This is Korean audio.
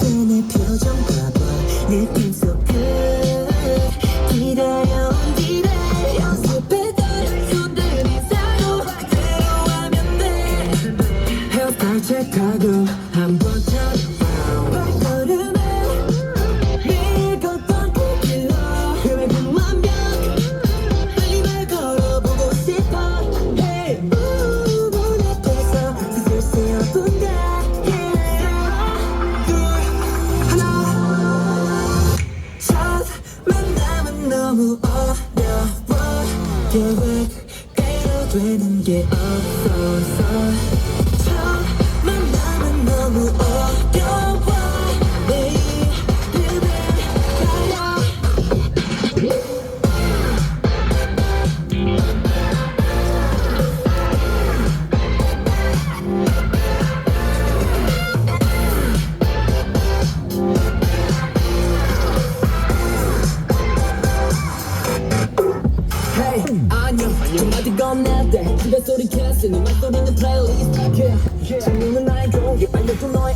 내 표정 봐봐. 느낌 속끝 기다려온 뒤래 연습했던 손들이 서로 그대로 하면 돼. 헤어스타일 체크하고 한번 turn 너무 어려워. 계획대로 되는 게 없어서 정말 건넬 때 집에 소리 캔슬 음악 소리는 플레이리스트. 질문은 나의 종이 알려줘 너의